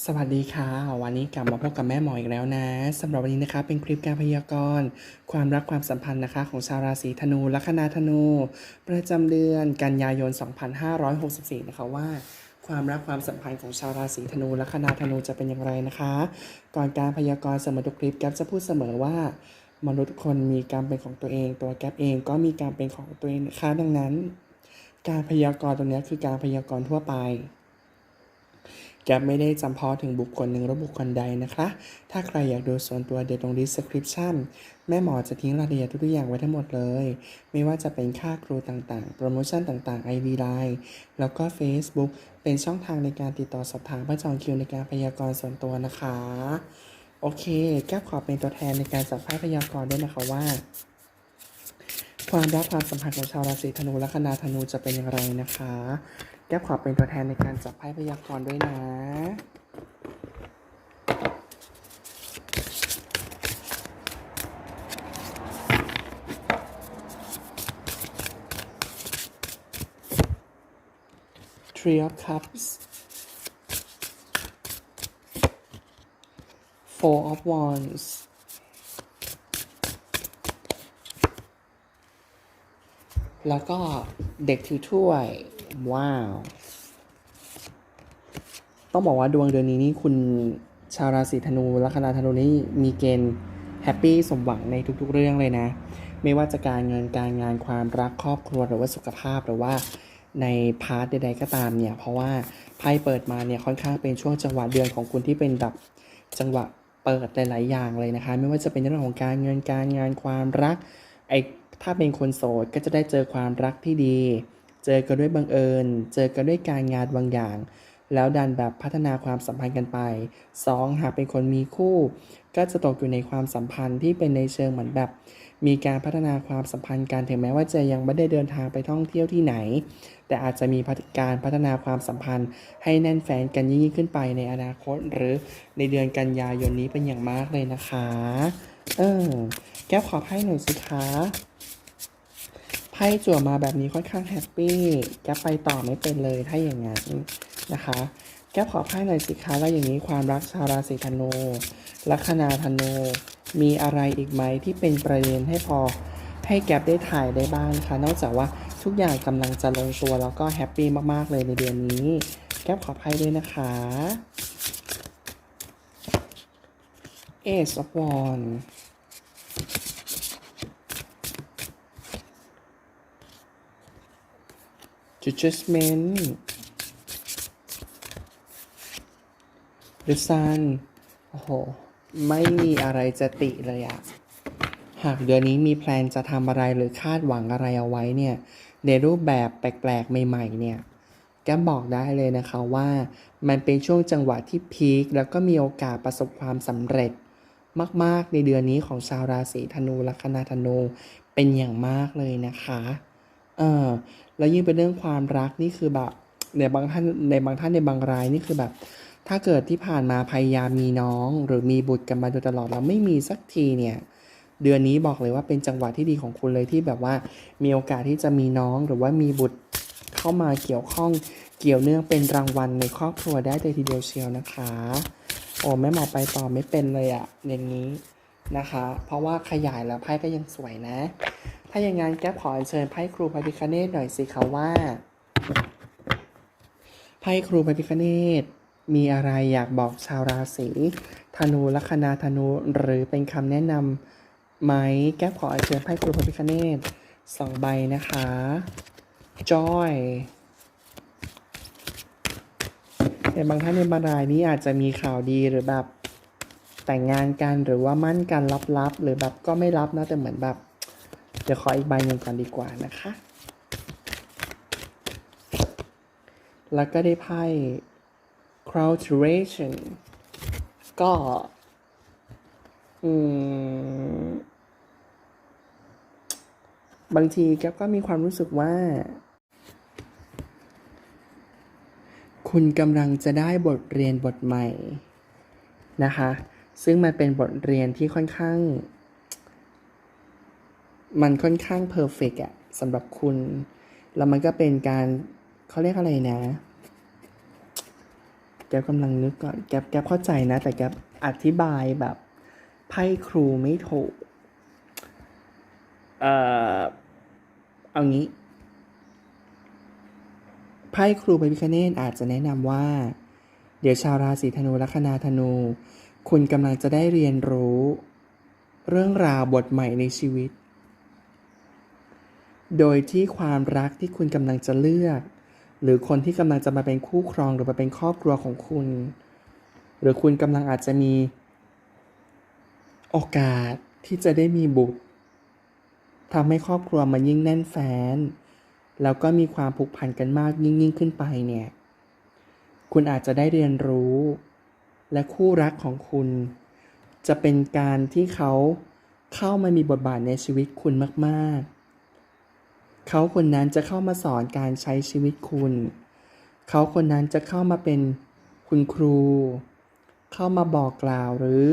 สวัสดีค่ะ วันนี้กลับมาพบกับแม่หมออีกแล้วนะสำหรับวันนี้นะคะ เป็นคลิปการพยากรณ์ความรักความสัมพันธ์นะคะ ของชาวราศีธนูลัคนาธนู ประจำเดือนกันยายน 2564 นะคะว่า ความรักความสัมพันธ์ของชาวราศีธนูลัคนาธนูจะเป็นอย่างไรนะคะ ก่อนการพยากรณ์เสมอทุกคลิปแก๊ปจะพูดเสมอว่ามนุษย์ทุกคนมีการเป็นของตัวเอง ตัวแก๊ปเองก็มีการเป็นของตัวเองนะคะดังนั้น การพยากรณ์ตรงนี้คือการพยากรณ์ทั่วไป แกไม่ได้จำเพาะถึงบุคคลหนึ่งหรือบุคคลใดนะคะ ถ้าใครอยากดูส่วนตัวเดี๋ยวตรง description แม่หมอจะทิ้งรายละเอียดทุกอย่างไว้ทั้งหมดเลย ไม่ว่าจะเป็นค่าครูต่างๆ โปรโมชั่นต่างๆ ID Line แล้วก็ Facebook เป็นช่องทางในการติดต่อสอบถามเพื่อจองคิวในการพยากรณ์ส่วนตัวนะคะ โอเค แก้ขอเป็นตัวแทนในการสัมภาษณ์พยากรณ์ด้วยนะคะว่า ความรักความสัมพันธ์ของชาวราศีธนูและคนาธนูจะเป็นอย่างไรนะคะ แก้ขอเป็นตัวแทนในการจับไพ่พยากรณ์ด้วยนะ Three of Cups Four of Wands แล้วก็เด็กถือถ้วย ว้าว ต้องบอกว่าดวงเดือนนี้นี่คุณชาวราศีธนูลัคนาธนูนี่มีเกณฑ์แฮปปี้สมหวังในทุกๆเรื่องเลยนะ ไม่ว่าจะการเงินการงานความรักครอบครัวหรือว่าสุขภาพหรือว่าในพาร์ทใดๆก็ตามเนี่ย เพราะว่าไพ่เปิดมาเนี่ยค่อนข้างเป็นช่วงจังหวะเดือนของคุณที่เป็นแบบจังหวะเปิดหลายๆอย่างเลยนะคะ ไม่ว่าจะเป็นเรื่องของการเงินการงานความรักไอ ถ้าเป็นคนโสดก็จะได้เจอความรักที่ดี เจอกันด้วยบังเอิญ เจอกันด้วยการงานบางอย่าง แล้วดันแบบพัฒนาความสัมพันธ์กันไป 2. หากเป็นคนมีคู่ ก็จะตกอยู่ในความสัมพันธ์ที่เป็นในเชิงเหมือนแบบ มีการพัฒนาความสัมพันธ์กันถึงแม้ว่าจะยังไม่ได้เดินทางไปท่องเที่ยวที่ไหน แต่อาจจะมีการพัฒนาความสัมพันธ์ ให้แน่นแฟนกันยิ่งขึ้นไปในอนาคต หรือในเดือนกันยายนนี้เป็นอย่างมากเลยนะคะ เออ แก้วขอไพ่หน่อยสิคะไพ่จั่วมาแบบนี้ค่อนข้างแฮปปี้แกปไปต่อไม่เป็นเลยถ้าอย่างนั้นนะคะ แกปขอไพ่หน่อยสิคะแล้วอย่างนี้ความรักชาวราศีธนูลัคนาธนูมีอะไรอีกไหมที่เป็นประเด็นให้พอให้แกปได้ถ่ายได้บ้างคะนอกจากว่าทุกอย่างกำลังจะลงตัวแล้วก็แฮปปี้มาก ๆ เลยในเดือนนี้ แกปขอไพ่ด้วยนะคะ Ace of Wands Judgment The Sun โอ้โห ไม่มีอะไรจะติเลยอะหากเดือนนี้มีแพลนจะทำอะไรหรือคาดหวังอะไรเอาไว้เนี่ยในรูปแบบแปลกๆ ใหม่ๆ เนี่ยแกบอกได้เลยนะคะว่า มันเป็นช่วงจังหวะที่พีคแล้วก็มีโอกาสประสบความสำเร็จ มาก ๆ ในเดือนนี้ของชาวราศีธนูลัคนาธนูเป็นอย่างมากเลยนะคะเออแล้วยิ่งเป็นเรื่องความรักนี่คือแบบในบางท่านในบางท่านในบางรายนี่คือแบบ ถ้าเกิดที่ผ่านมาพยายามมีน้อง หรือมีบุตรกันมาโดยตลอดแล้วไม่มีสักทีเนี่ยเดือนนี้บอกเลยว่าเป็นจังหวะที่ดีของคุณเลยที่แบบว่ามีโอกาสที่จะมีน้องหรือว่ามีบุตรเข้ามาเกี่ยวข้องเกี่ยวเนื่องเป็นรางวัลในครอบครัวได้เลยทีเดียวเชียวนะคะ โอ้แม่หมอไปต่อไม่เป็นเลยอะอย่างนี้นะคะ เพราะว่าขยายแล้วไพ่ก็ยังสวยนะ ถ้าอย่างงั้นแก้ขออัญเชิญไพ่ครูพระพิคเนตหน่อยสิคะว่าไพ่ครูพระพิคเนตมีอะไรอยากบอกชาวราศีธนูลัคนาธนูหรือเป็นคำแนะนำไหมแก้ขออัญเชิญไพ่ครูพระพิคเนตสองใบนะคะ joy แต่บางท่านในบางรายนี้อาจจะมีข่าวดีหรือแบบแต่งงานกันหรือว่ามั่นกันลับๆ หรือแบบก็ไม่รับนะแต่เหมือนแบบเดี๋ยวขออีกใบหนึ่งก่อนดีกว่านะคะ แล้วก็ได้ไพ่ crowdration ก็ อืม บางทีแกก็มีความรู้สึกว่า คุณกำลังจะได้บทเรียนบทใหม่นะคะ ซึ่งมันเป็นบทเรียนที่ค่อนข้าง มันค่อนข้างเพอร์เฟกอะสำหรับคุณ แล้วมันก็เป็นการเขาเรียกอะไรนะ แกกำลังนึกก่อน แกแกเข้าใจนะ แต่แกอธิบายแบบไพ่ครูไม่ถูก เอ่อ เอางี้ ไพ่ครูใบพิคเนตอาจจะแนะนำว่า เดี๋ยวชาวราศีธนูลัคนาธนู คุณกำลังจะได้เรียนรู้ เรื่องราวบทใหม่ในชีวิต โดยที่ความรักที่คุณกำลังจะเลือก หรือคนที่กำลังจะมาเป็นคู่ครองหรือมาเป็นครอบครัวของคุณ หรือคุณกำลังอาจจะมี โอกาสที่จะได้มีบุตรทำให้ครอบครัวมันยิ่งแน่นแฟ้น แล้วก็มีความผูกพันกันมากยิ่งยิ่งขึ้นไปเนี่ย คุณอาจจะได้เรียนรู้ และคู่รักของคุณ จะเป็นการที่เขาเข้ามามีบทบาทในชีวิตคุณมากๆ เขาคนนั้นจะเข้ามาสอนการใช้ชีวิตคุณ เขาคนนั้นจะเข้ามาเป็นคุณครู เข้ามาบอกกล่าวหรือ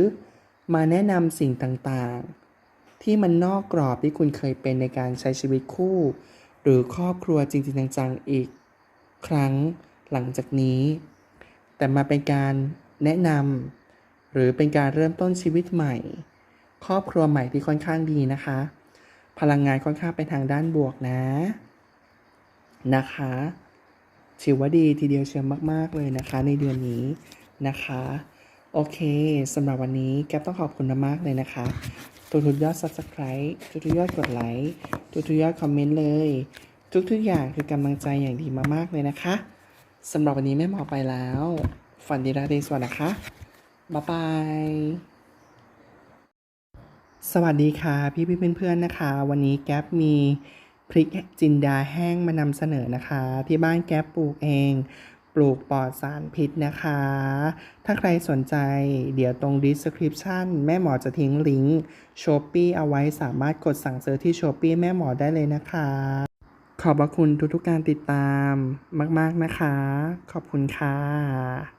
มาแนะนำสิ่งต่างๆ ที่มันนอกกรอบที่คุณเคยเป็นในการใช้ชีวิตคู่ หรือครอบครัวจริงๆจังๆอีก ครั้งหลังจากนี้ แต่มาเป็นการแนะนำหรือเป็นการเริ่มต้นชีวิตใหม่ ครอบครัวใหม่ที่ค่อนข้างดีนะคะ พลังงานค่อนข้างไปทางด้านบวกนะ นะคะถือว่าดีทีเดียวเชียวมาก ๆ เลยนะคะ ในเดือนนี้นะคะ โอเคสำหรับวันนี้แก๊ปต้องขอบคุณมากๆเลยนะคะ ทุกๆยอด subscribe ทุกๆยอดกดไลค์ทุกๆยอดคอมเมนต์เลย ทุกๆอย่างคือกำลังใจอย่างดีมากๆเลยนะคะสำหรับวันนี้แม่หมอไปแล้ว ฝันดีราตรีสวัสดิ์นะคะ บ๊ายบาย สวัสดีค่ะ พี่พี่เพื่อนๆนะคะ วันนี้แก๊ปมีพริกจินดาแห้งมานำเสนอนะคะ ที่บ้านแก๊ปปลูกเอง ปลูกปลอดสารพิษนะคะ ถ้าใครสนใจเดี๋ยวตรง description แม่หมอจะทิ้งลิงก์ s h o p e e เอาไว้สามารถกดสั่งซื้อที่ s h o p e e แม่หมอได้เลยนะคะ ขอบพระคุณทุกๆการติดตามมาก ๆนะคะ ขอบคุณค่ะ